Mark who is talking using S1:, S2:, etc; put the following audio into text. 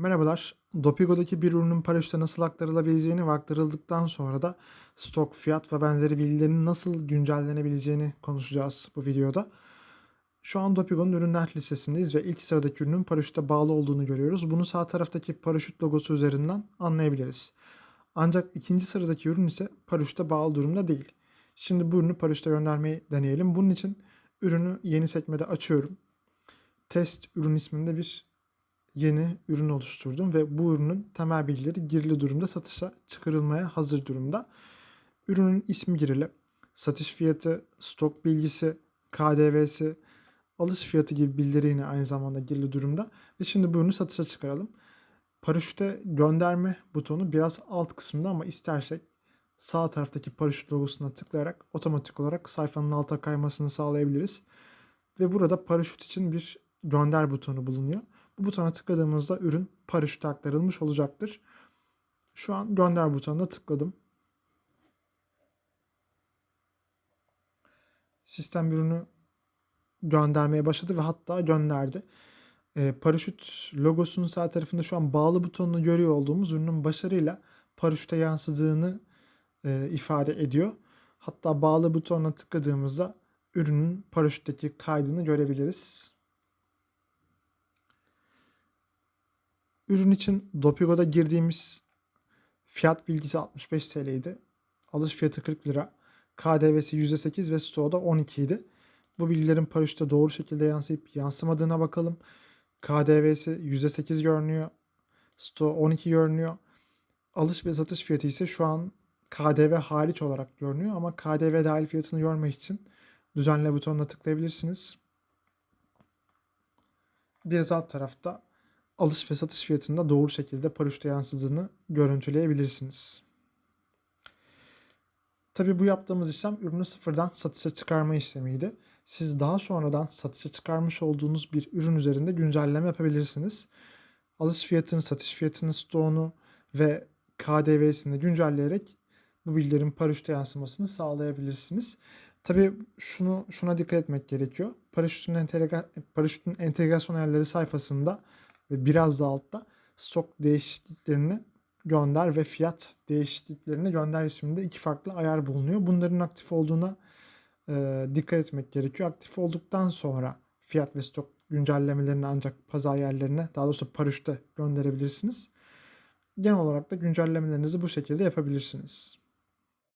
S1: Merhabalar. Dopigo'daki bir ürünün paraşüte nasıl aktarılabileceğini ve aktarıldıktan sonra da stok, fiyat ve benzeri bilgilerin nasıl güncellenebileceğini konuşacağız bu videoda. Şu an Dopigo'nun ürünler listesindeyiz ve ilk sıradaki ürünün paraşüte bağlı olduğunu görüyoruz. Bunu sağ taraftaki paraşüt logosu üzerinden anlayabiliriz. Ancak ikinci sıradaki ürün ise paraşüte bağlı durumda değil. Şimdi bu ürünü paraşüte göndermeyi deneyelim. Bunun için ürünü yeni sekmede açıyorum. Test ürün isminde bir yeni ürün oluşturdum ve bu ürünün temel bilgileri girili durumda satışa çıkarılmaya hazır durumda. Ürünün ismi girili, satış fiyatı, stok bilgisi, KDV'si, alış fiyatı gibi bilgileri yine aynı zamanda girili durumda. Ve şimdi bu ürünü satışa çıkaralım. Paraşüte gönderme butonu biraz alt kısımda ama istersek sağ taraftaki paraşüt logosuna tıklayarak otomatik olarak sayfanın alta kaymasını sağlayabiliriz. Ve burada paraşüt için bir gönder butonu bulunuyor. Bu butona tıkladığımızda ürün paraşüte aktarılmış olacaktır. Şu an gönder butonuna tıkladım. Sistem ürünü göndermeye başladı ve hatta gönderdi. E, paraşüt logosunun sağ tarafında şu an bağlı butonunu görüyor olduğumuz ürünün başarıyla paraşüte yansıdığını e, ifade ediyor. Hatta bağlı butonuna tıkladığımızda ürünün paraşütteki kaydını görebiliriz. Ürün için Dopigo'da girdiğimiz fiyat bilgisi 65 TL idi. Alış fiyatı 40 lira. KDV'si %8 ve stoğda 12 idi. Bu bilgilerin paraşütte doğru şekilde yansıyıp yansımadığına bakalım. KDV'si %8 görünüyor. Stoğu 12 görünüyor. Alış ve satış fiyatı ise şu an KDV hariç olarak görünüyor ama KDV dahil fiyatını görmek için düzenle butonuna tıklayabilirsiniz. Biraz alt tarafta alış ve satış fiyatında doğru şekilde paraşüte yansıdığını görüntüleyebilirsiniz. Tabi bu yaptığımız işlem ürünü sıfırdan satışa çıkarma işlemiydi. Siz daha sonradan satışa çıkarmış olduğunuz bir ürün üzerinde güncelleme yapabilirsiniz. Alış fiyatını, satış fiyatını, stoğunu ve KDV'sini güncelleyerek bu bilgilerin paraşüte yansımasını sağlayabilirsiniz. Tabii şunu şuna dikkat etmek gerekiyor. Paraşütün, entegra, paraşütün entegrasyon ayarları sayfasında ve biraz da altta stok değişikliklerini gönder ve fiyat değişikliklerini gönder isminde iki farklı ayar bulunuyor. Bunların aktif olduğuna e, dikkat etmek gerekiyor. Aktif olduktan sonra fiyat ve stok güncellemelerini ancak pazar yerlerine daha doğrusu paraşüte gönderebilirsiniz. Genel olarak da güncellemelerinizi bu şekilde yapabilirsiniz.